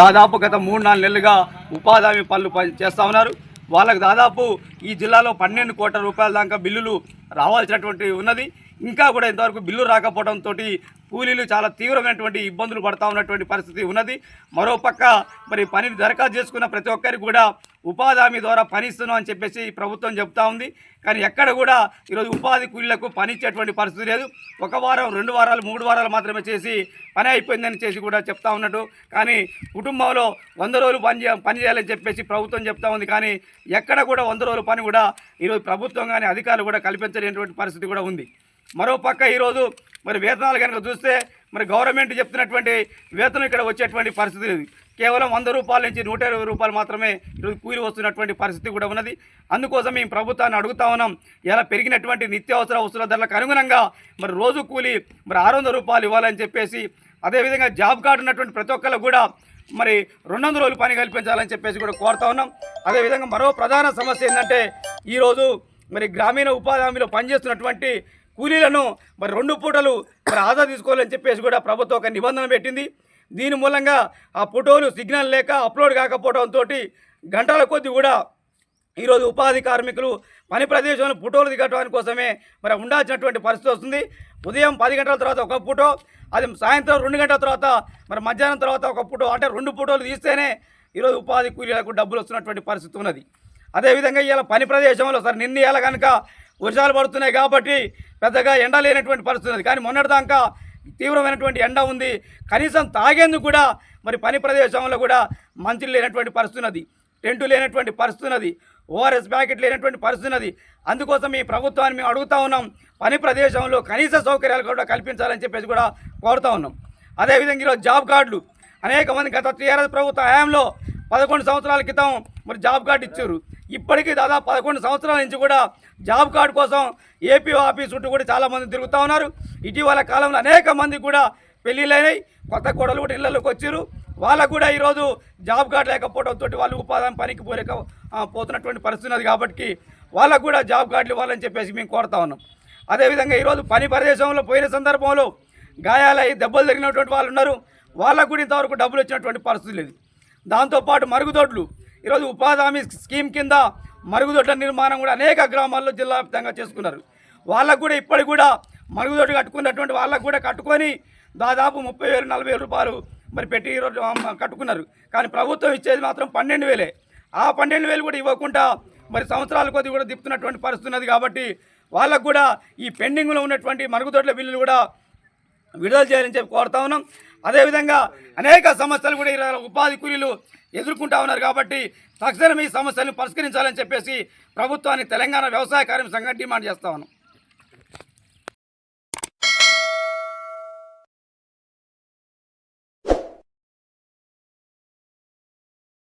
దాదాపు గత మూడు నాలుగు నెలలుగా ఉపాధి హామీ పనులు పని చేస్తూ ఉన్నారు. వాళ్ళకు దాదాపు ఈ జిల్లాలో పన్నెండు కోట్ల రూపాయల దాకా బిల్లులు రావాల్సినటువంటి ఉన్నది. ఇంకా కూడా ఇంతవరకు బిల్లు రాకపోవడంతో కూలీలు చాలా తీవ్రమైనటువంటి ఇబ్బందులు పడతా ఉన్నటువంటి పరిస్థితి ఉన్నది. మరోపక్క మరి పనిని దరఖాస్తు చేసుకున్న ప్రతి ఒక్కరికి కూడా ఉపాధి హామీ ద్వారా పనిస్తున్నాం అని చెప్పేసి ప్రభుత్వం చెప్తా ఉంది. కానీ ఎక్కడ కూడా ఈరోజు ఉపాధి కూలీలకు పని ఇచ్చేటువంటి పరిస్థితి లేదు. ఒక వారం రెండు వారాలు మూడు వారాలు మాత్రమే చేసి పని అయిపోయిందని చేసి కూడా చెప్తా ఉన్నట్టు. కానీ కుటుంబంలో వంద రోజులు పని చే పని చేయాలని చెప్పేసి ప్రభుత్వం చెప్తా ఉంది. కానీ ఎక్కడ కూడా వంద రోజుల పని కూడా ఈరోజు ప్రభుత్వం కానీ అధికారులు కూడా కల్పించలేనటువంటి పరిస్థితి కూడా ఉంది. మరోపక్క ఈరోజు మరి వేతనాలు కనుక చూస్తే మరి గవర్నమెంట్ చెప్తున్నటువంటి వేతనం ఇక్కడ వచ్చేటువంటి పరిస్థితి లేదు. కేవలం వంద రూపాయల నుంచి నూట ఇరవై రూపాయలు మాత్రమే ఈరోజు కూలి వస్తున్నటువంటి పరిస్థితి కూడా ఉన్నది. అందుకోసం మేము ప్రభుత్వాన్ని అడుగుతా ఉన్నాం. ఇలా పెరిగినటువంటి నిత్యావసర వస్తువుల ధరలకు అనుగుణంగా మరి రోజు కూలి మరి ఆరు వందల రూపాయలు ఇవ్వాలని చెప్పేసి అదేవిధంగా జాబ్ కార్డు ఉన్నటువంటి ప్రతి ఒక్కరు కూడా మరి రెండు వందల రోజులు పని కల్పించాలని చెప్పేసి కూడా కోరుతా ఉన్నాం. అదేవిధంగా మరో ప్రధాన సమస్య ఏంటంటే ఈరోజు మరి గ్రామీణ ఉపాధి హామీలో పనిచేస్తున్నటువంటి కూలీలను మరి రెండు పూటలు మరి ఆదా తీసుకోవాలని చెప్పేసి కూడా ప్రభుత్వం ఒక నిబంధన పెట్టింది. దీని మూలంగా ఆ ఫోటోలు సిగ్నల్ లేక అప్లోడ్ కాకపోవడంతో గంటల కొద్ది కూడా ఈరోజు ఉపాధి కార్మికులు పని ప్రదేశంలో ఫోటోలు దిగటం కోసమే మరి ఉండాల్సినటువంటి పరిస్థితి వస్తుంది. ఉదయం పది గంటల తర్వాత ఒక ఫోటో అది సాయంత్రం రెండు గంటల తర్వాత మరి మధ్యాహ్నం తర్వాత ఒక ఫోటో అంటే రెండు ఫోటోలు తీస్తేనే ఈరోజు ఉపాధి కూలీలకు డబ్బులు వస్తున్నటువంటి పరిస్థితి ఉన్నది. అదేవిధంగా ఇవాళ పని ప్రదేశంలో సార్ నిన్న ఇవాళ కనుక వర్షాలు పడుతున్నాయి కాబట్టి పెద్దగా ఎండ లేనటువంటి పరిస్థితి ఉంది కానీ మొన్నటిదాకా తీవ్రమైనటువంటి ఎండ ఉంది. కనీసం తాగేందుకు కూడా మరి పని ప్రదేశంలో కూడా మంచి లేనటువంటి పరిస్థితి ఉన్నది. టెంటు లేనటువంటి పరిస్థితి ఉన్నది. ఓఆర్ఎస్ ప్యాకెట్ లేనటువంటి పరిస్థితి ఉన్నది. అందుకోసం ఈ ప్రభుత్వాన్ని మేము అడుగుతా ఉన్నాం. పని ప్రదేశంలో కనీస సౌకర్యాలు కూడా కల్పించాలని చెప్పేసి కూడా కోరుతూ ఉన్నాం. అదేవిధంగా ఈరోజు జాబ్ కార్డులు. అనేక మంది గత టీఆర్ఎస్ ప్రభుత్వ హయాంలో పదకొండు సంవత్సరాల క్రితం మరి జాబ్ కార్డు ఇచ్చారు. ఇప్పటికీ దాదాపు పదకొండు సంవత్సరాల నుంచి కూడా జాబ్ కార్డు కోసం ఏపీ ఆఫీస్ చుట్టూ కూడా చాలామంది తిరుగుతూ ఉన్నారు. ఇటీవల కాలంలో అనేక మంది కూడా పెళ్ళిళ్ళైనాయి కొత్త కోడలు కూడా ఇళ్ళలోకి వచ్చారు వాళ్ళకు కూడా ఈరోజు జాబ్ కార్డు లేకపోవడంతో వాళ్ళు ఉపాధి పనికి పోలేక పోతున్నటువంటి పరిస్థితి ఉన్నది కాబట్టి వాళ్ళకు కూడా జాబ్ కార్డులు ఇవ్వాలని చెప్పేసి మేము కోరుతా ఉన్నాం. అదేవిధంగా ఈరోజు పని ప్రదేశంలో పోయిన సందర్భంలో గాయాలై దెబ్బలు తగిలినటువంటి వాళ్ళు ఉన్నారు. వాళ్ళకు కూడా ఇంతవరకు డబ్బులు వచ్చినటువంటి పరిస్థితి లేదు. దాంతోపాటు మరుగుదొడ్లు ఈరోజు ఉపాధి హామీ స్కీమ్ కింద మరుగుదొడ్ల నిర్మాణం కూడా అనేక గ్రామాల్లో జిల్లా వ్యాప్తంగా చేసుకున్నారు. వాళ్ళకు కూడా ఇప్పటికి కూడా మరుగుదొడ్డు కట్టుకున్నటువంటి వాళ్ళకు కూడా కట్టుకొని దాదాపు ముప్పై వేలు నలభై రూపాయలు మరి పెట్టి ఈరోజు కట్టుకున్నారు. కానీ ప్రభుత్వం ఇచ్చేది మాత్రం పన్నెండు వేలే. ఆ పన్నెండు వేలు కూడా ఇవ్వకుండా మరి సంవత్సరాల కొద్ది కూడా తిప్పుతున్నటువంటి పరిస్థితి ఉన్నది కాబట్టి వాళ్ళకు కూడా ఈ పెండింగ్లో ఉన్నటువంటి మరుగుదొడ్ల బిల్లులు కూడా విడుదల చేయాలని చెప్పి కోరుతా ఉన్నాం. అదేవిధంగా అనేక సమస్యలు కూడా ఈరోజు ఉపాధి కూలీలు ఎదుర్కొంటా ఉన్నారు కాబట్టి తక్షణం ఈ సమస్యలను పరిష్కరించాలని చెప్పేసి ప్రభుత్వాన్ని తెలంగాణ వ్యవసాయ కార్మిక సంఘం డిమాండ్ చేస్తా ఉన్నాం.